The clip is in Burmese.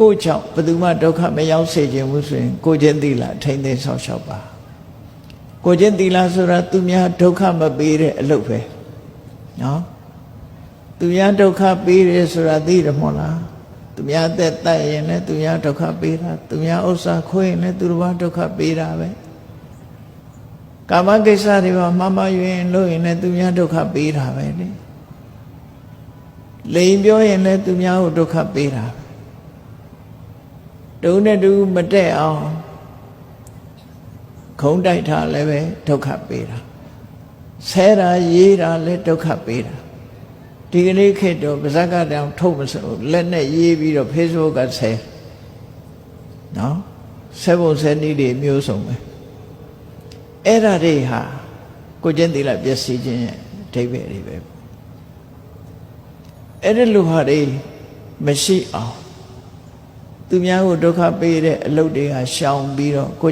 ကိုယ့်ကြောင့်ဘယ်သူမှဒုက္ခမရောက်စေခြင်းဘူးဆိုရင် ကိုယ်ချင်းသီလထိမ့်သိမ်းဆောက်ရှောက်ပါကိုယ်ချင်းသီလဆိုတာသူများဒုက္ခမပေးတဲ့အလုပ်ပဲနော်သူများဒုက္ခပေးတယ်ဆိုတာသိတယ်မဟုတ်လားသူများအသက်တတ်ရင်လည်းသူများဒုက္ခပေးတာသူများဥစ္စာခွေးရင်လည်းသူတို့ဘာဒုက္ခပေးတာပဲကာမကိစ္စတွေပါမမယွင်လို့ရင်လည်းသူများဒုက္ခပေးတာပဲလေလိန်ပြောရင်လည်းသူများကိုဒုက္ခပေးတာပဲ တုံးနဲ့တူမတက်အောင်ခုံးတိုက်ထားလည်းပဲဒုက္ခပေးတာဆဲတာရေးတာလည်းဒုက္ခပေးတာဒီကနေ့ခေတ်တော့ပါဇက်ကတောင်ထုတ်မစို့လက်နဲ့ရေးပြီးတော့ Facebook ကဆဲနော်ဆဲပုံဆဲနည်းတွေမျိုးစုံပဲအဲ့ဒါတွေဟာကိုကျင့်သီလပျက်စီးခြင်းရဲ့အဓိပ္ပာယ်တွေပဲအဲ့ဒီလူဟာတွေမရှိအောင် သူများကိုဒုက္ခပေးတဲ့အလုပ်တွေကရှောင်ပြီးတော့ကို